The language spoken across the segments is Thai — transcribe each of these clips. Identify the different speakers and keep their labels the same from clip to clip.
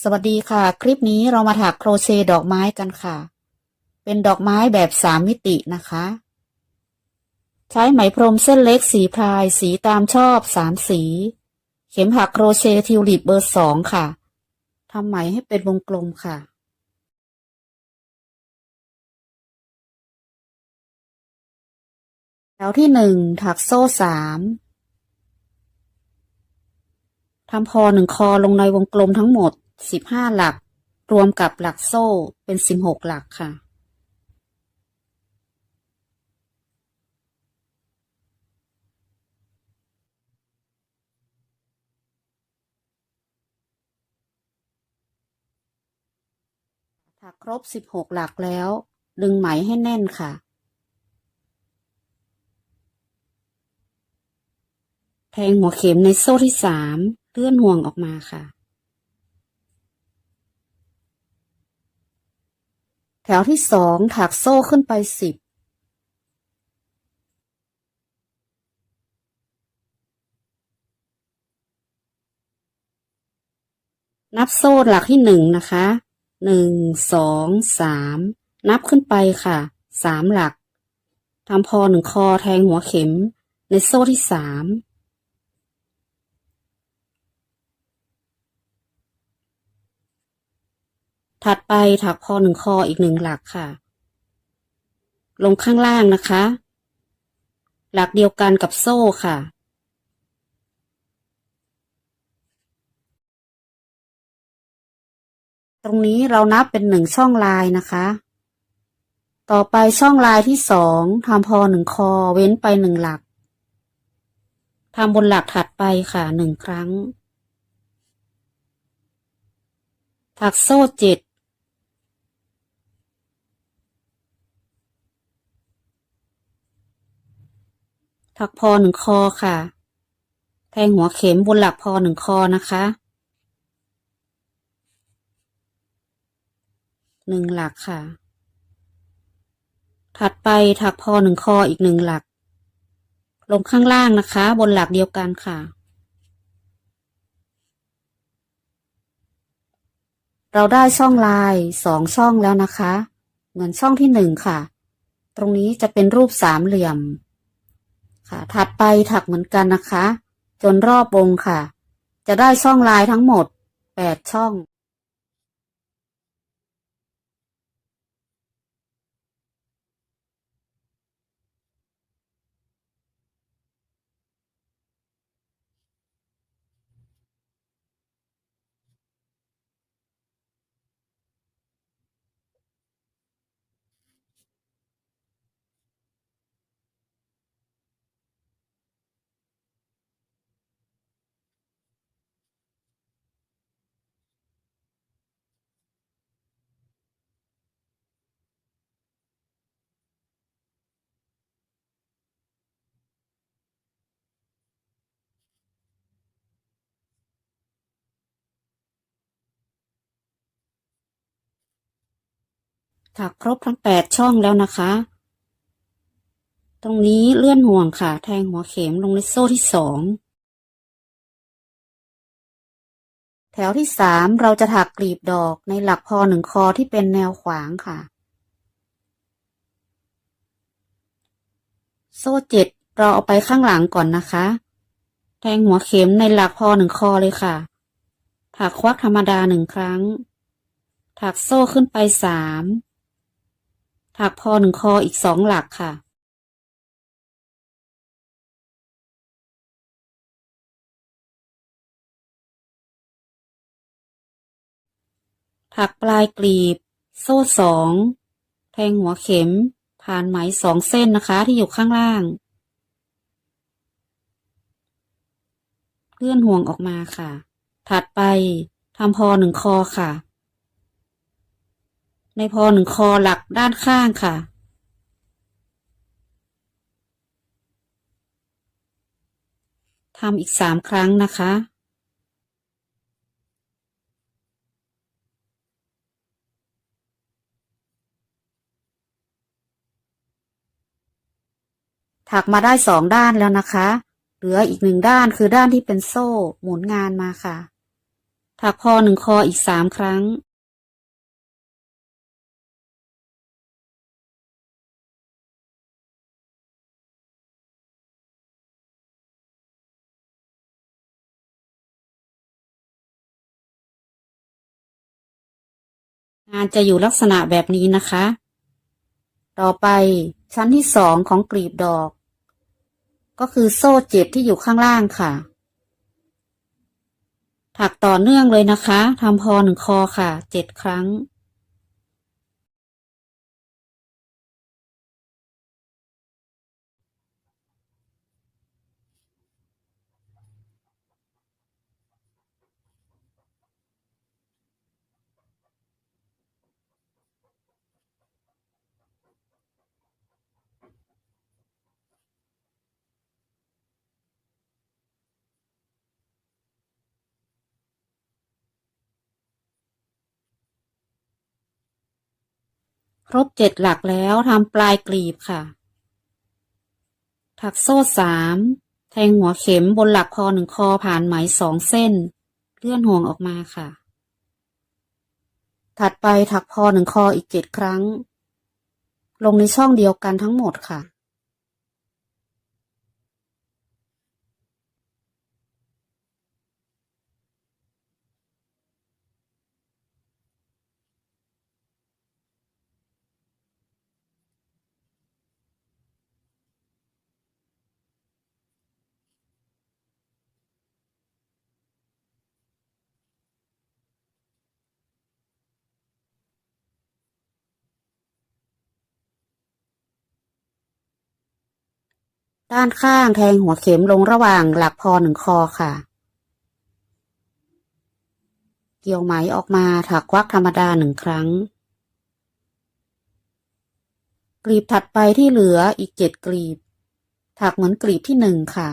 Speaker 1: สวัสดีค่ะ คลิปนี้เรามาถักโครเชต์ดอกไม้กันค่ะ เป็นดอกไม้แบบสามมิตินะคะ ใช้ไหมพรมเส้นเล็กสีพรายสีตามชอบสามสี เข็มหักโครเชต์ทิวลิปเบอร์สองค่ะทำไหมให้เป็นวงกลมค่ะ แถวที่หนึ่งถักโซ่สามทำพอหนึ่งคอลงในวงกลมทั้งหมด สิบห้าหลัก รวมกับหลักโซ่เป็นสิบหกหลักค่ะถักครบสิบหกหลักแล้ว ดึงไหมให้แน่นค่ะ แทงหัวเข็มในโซ่ที่สามเลื่อนห่วงออกมาค่ะ แถวที่สองถักโซ่ขึ้นไปสิบนับโซ่หลักที่หนึ่งนะคะ หนึ่ง สอง สาม นับขึ้นไปค่ะ สามหลัก ทำพอหนึ่งคอแทงหัวเข็มในโซ่ที่สาม ถัดไปถักพอหนึ่งคออีกหนึ่งหลักค่ะ ลงข้างล่างนะคะ หลักเดียวกันกับโซ่ค่ะ ตรงนี้เรานับเป็นหนึ่งช่องลายนะคะ ต่อไปช่องลายที่สองทำพอหนึ่งคอเว้นไปหนึ่งหลักทำบนหลักถัดไปค่ะหนึ่งครั้ง ถักโซ่เจ็ด ถักพอหนึ่งคอค่ะ แทงหัวเข็มบนหลักพอหนึ่งคอนะคะ หนึ่งหลักค่ะ ถัดไปถักพอหนึ่งคออีกหนึ่งหลัก ลงข้างล่างนะคะ บนหลักเดียวกันค่ะ เราได้ช่องลายสองช่องแล้วนะคะ เหมือนช่องที่หนึ่งค่ะ ตรงนี้จะเป็นรูปสามเหลี่ยม ค่ะ ถัดไปถักเหมือนกันนะคะ จนรอบวงค่ะ จะได้ช่องลายทั้งหมดแปดช่อง ถักครบทั้งแปดช่องแล้วนะคะ ตรงนี้เลื่อนห่วงค่ะ แทงหัวเข็มลงในโซ่ที่สองแถวที่สามเราจะถักกลีบดอกในหลักพอหนึ่งคอที่เป็นแนวขวางค่ะ โซ่เจ็ดเราเอาไปข้างหลังก่อนนะคะ แทงหัวเข็มในหลักพอหนึ่งคอเลยค่ะ ถักควักธรรมดาหนึ่งครั้ง ถักโซ่ขึ้นไปสาม ถักพอหนึ่งคออีกสองหลักค่ะ ถักปลายกลีบ โซ่สอง แทงหัวเข็ม ผ่านไหมสองเส้นนะคะที่อยู่ข้างล่างเลื่อนห่วงออกมาค่ะ ถัดไปทำพอหนึ่งคอค่ะ ในพอหนึ่งคอหลักด้านข้างค่ะ ทำอีกสามครั้งนะคะ ถักมาได้สองด้านแล้วนะคะ เหลืออีกหนึ่งด้านคือด้านที่เป็นโซ่หมุนงานมาค่ะ ถักพอหนึ่งคออีกสามครั้ง งานจะอยู่ลักษณะแบบนี้นะคะ ต่อไปชั้นที่สองของกลีบดอก ก็คือโซ่เจ็บที่อยู่ข้างล่างค่ะ ถักต่อเนื่องเลยนะคะทำพอหนึ่งคอค่ะเจ็ดครั้ง ครบเจ็ดหลักแล้วทำปลายกลีบค่ะ ถักโซ่สามแทงหัวเข็มบนหลักคอหนึ่งคอผ่านไหมสองเส้น เลื่อนห่วงออกมาค่ะ ถัดไปถักพอหนึ่งคออีกเจ็ดครั้ง ลงในช่องเดียวกันทั้งหมดค่ะ ด้านข้างแทงหัวเข็มลงระหว่างหลักพอหนึ่งคอค่ะ เกี่ยวไหมออกมาถักควักธรรมดาหนึ่งครั้ง กลีบถัดไปที่เหลืออีกเจ็ดกลีบ ถักเหมือนกลีบที่หนึ่งค่ะ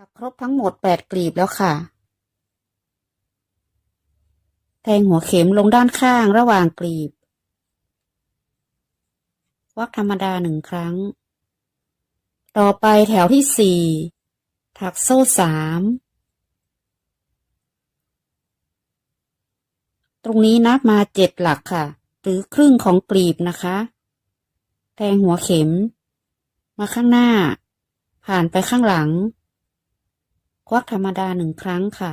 Speaker 1: ถักครบทั้งหมดแปดกลีบแล้วค่ะ แทงหัวเข็มลงด้านข้างระหว่างกลีบ วักธรรมดาหนึ่งครั้ง ต่อไปแถวที่สี่ถักโซ่สามตรงนี้นับมาเจ็ดหลักค่ะ หรือครึ่งของกลีบนะคะ แทงหัวเข็ม มาข้างหน้า ผ่านไปข้างหลัง ควักธรรมดาหนึ่งครั้งค่ะ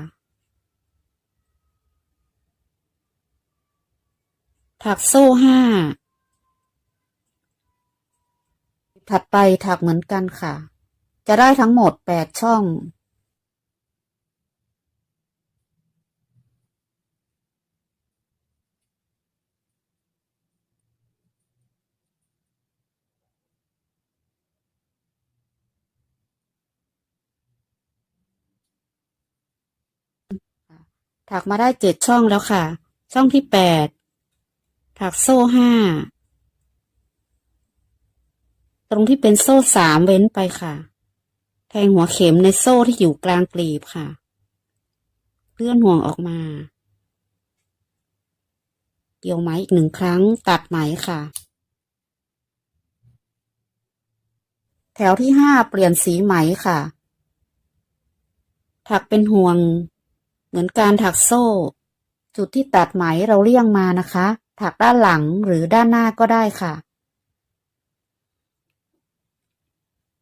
Speaker 1: ถักโซ่ห้า ถัดไปถักเหมือนกันค่ะ จะได้ทั้งหมดแปดช่อง ถักมาได้เจ็ดช่องแล้วค่ะ ช่องที่แปดถักโซ่ห้าตรงที่เป็นโซ่สามเว้นไปค่ะ แทงหัวเข็มในโซ่ที่อยู่กลางกลีบค่ะ เลื่อนห่วงออกมา เกี่ยวไหมอีกหนึ่งครั้งตัดไหมค่ะ แถวที่ห้าเปลี่ยนสีไหมค่ะ ถักเป็นห่วง เหมือนการถักโซ่ จุดที่ตัดไหมเราเลี่ยงมานะคะ ถักด้านหลังหรือด้านหน้าก็ได้ค่ะ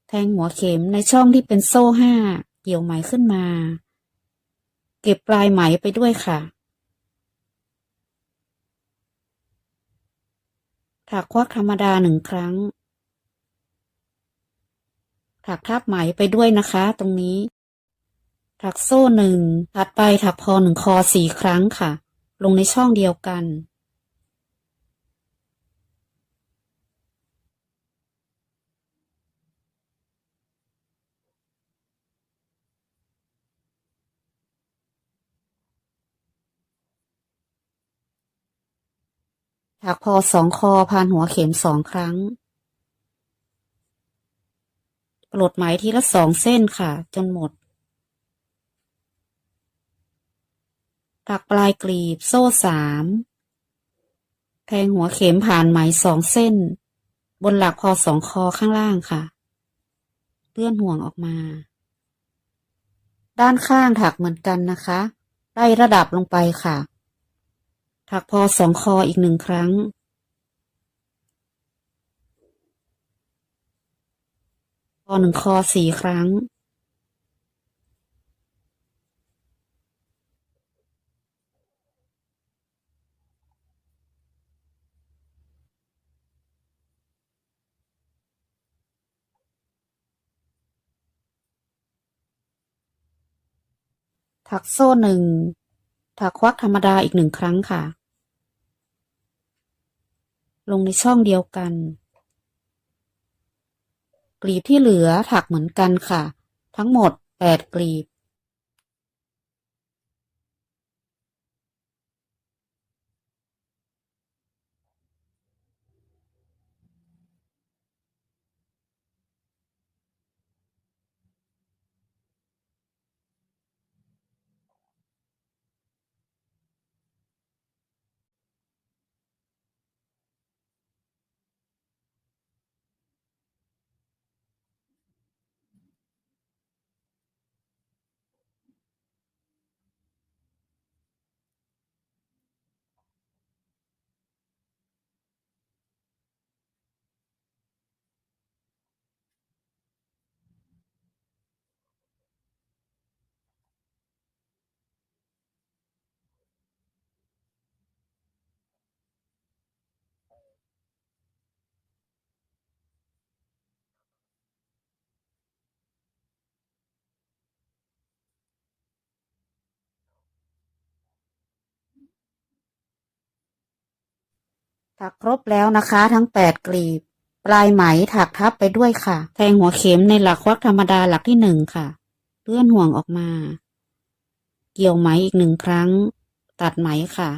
Speaker 1: แทงหัวเข็มในช่องที่เป็นโซ่ห้าเกี่ยวไหมขึ้นมา เก็บปลายไหมไปด้วยค่ะ ถักควักธรรมดาหนึ่งครั้ง ถักทับไหมไปด้วยนะคะ ตรงนี้ ถักโซ่หนึ่งถัดไปถักพอหนึ่งคอสี่ครั้งค่ะ ลงในช่องเดียวกัน ถักพอสองคอพานหัวเข็มสองครั้งปลดไหมทีละสองเส้นค่ะ จนหมด ถักปลายกลีบโซ่สามแทงหัวเข็มผ่านไหมสองเส้น บนหลักพอสองคอข้างล่างค่ะ เลื่อนห่วงออกมา ด้านข้างถักเหมือนกันนะคะไล่ระดับลงไปค่ะ ถักพอสองคออีกหนึ่งครั้ง พอหนึ่งคอสี่ครั้ง ถักโซ่หนึ่ง ถักควักธรรมดาอีกหนึ่งครั้งค่ะ ลงในช่องเดียวกัน กลีบที่เหลือถักเหมือนกันค่ะ ทั้งหมดแปดกลีบ ถักครบแล้วนะคะ ทั้งแปดกลีบ ปลายไหมถักทับไปด้วยค่ะ แทงหัวเข็มในหลักควักธรรมดาหลักที่หนึ่งค่ะ เลื่อนห่วงออกมา เกี่ยวไหมอีกหนึ่งครั้ง ตัดไหมค่ะ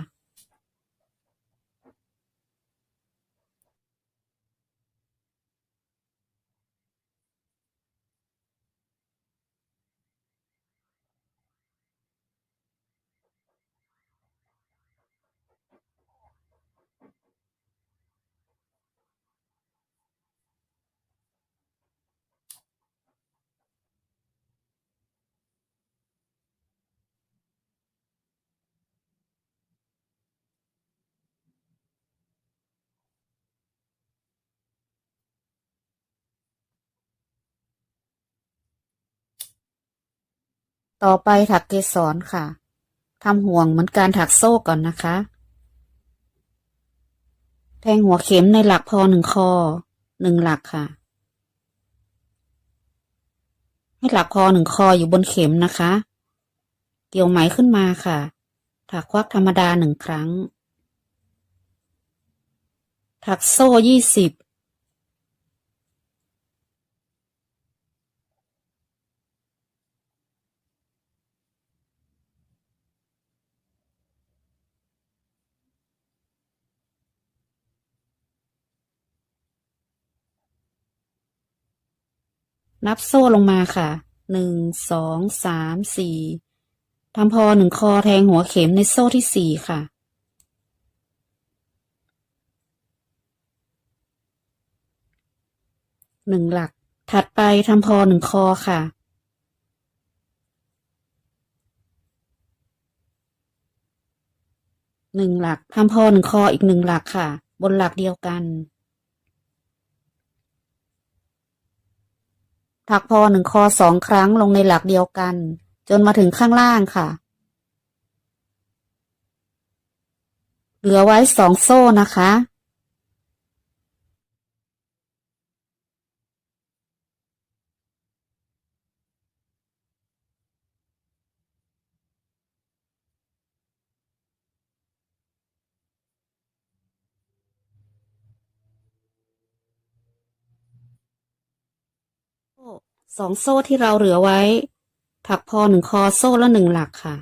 Speaker 1: ต่อไปถักเกสรค่ะทำห่วงเหมือนการถักโซ่ก่อนนะคะ แทงหัวเข็มในหลักพอหนึ่งคอหนึ่งหลักค่ะ ให้หลักพอหนึ่งคออยู่บนเข็มนะคะ เกี่ยวไหมขึ้นมาค่ะ ถักควักธรรมดาหนึ่งครั้ง ถักโซ่ยี่สิบ นับโซ่ลงมาค่ะ หนึ่ง สอง สาม สี่ทำพอหนึ่งคอแทงหัวเข็มในโซ่ที่สี่ค่ะ หนึ่งหลัก ถัดไปทำพอหนึ่งคอค่ะ หนึ่งหลักทำพอหนึ่งคออีกหนึ่งหลักค่ะ บนหลักเดียวกัน ถักพอหนึ่งคอสองครั้งลงในหลักเดียวกัน จนมาถึงข้างล่างค่ะ เหลือไว้สองโซ่นะคะ สองโซ่ที่เราเหลือไว้ ถักพอหนึ่งคอโซ่ละหนึ่งหลักค่ะ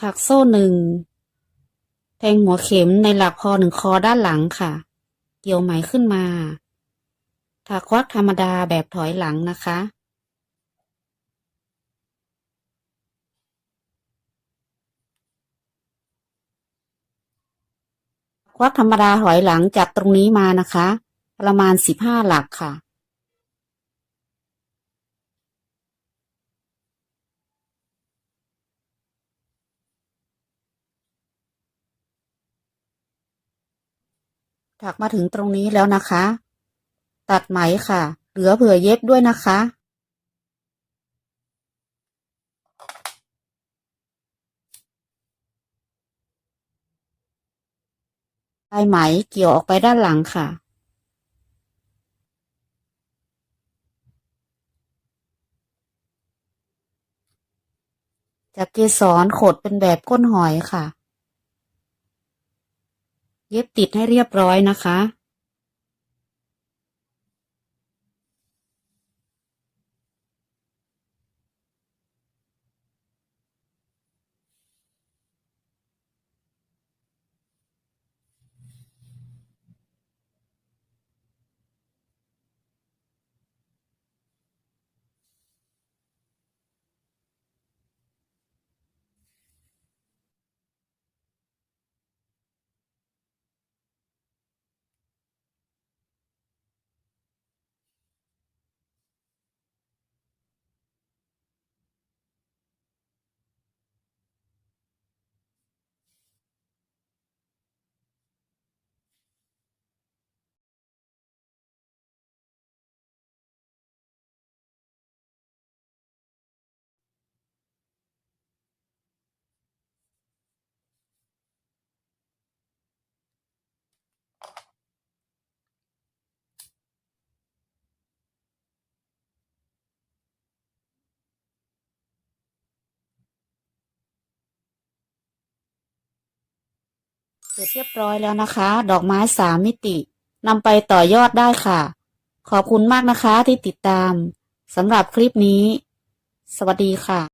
Speaker 1: ถักโซ่หนึ่งแทงหัวเข็มในหลักพอหนึ่งคอด้านหลังค่ะ เกี่ยวไหมขึ้นมา ถักควักธรรมดาแบบถอยหลังนะคะ ควักธรรมดาถอยหลังจากตรงนี้มานะคะ ประมาณสิบห้าหลักค่ะ ถักมาถึงตรงนี้แล้วนะคะ ตัดไหมค่ะ เหลือเผื่อเย็บด้วยนะคะ ลายไหมเกี่ยวออกไปด้านหลังค่ะจากเกสรขดเป็นแบบก้นหอยค่ะ เย็บติดให้เรียบร้อยนะคะ เสร็จเรียบร้อยแล้วนะคะ ดอกไม้สามมิตินำไปต่อยอดได้ค่ะ ขอบคุณมากนะคะที่ติดตามสำหรับคลิปนี้ สวัสดีค่ะ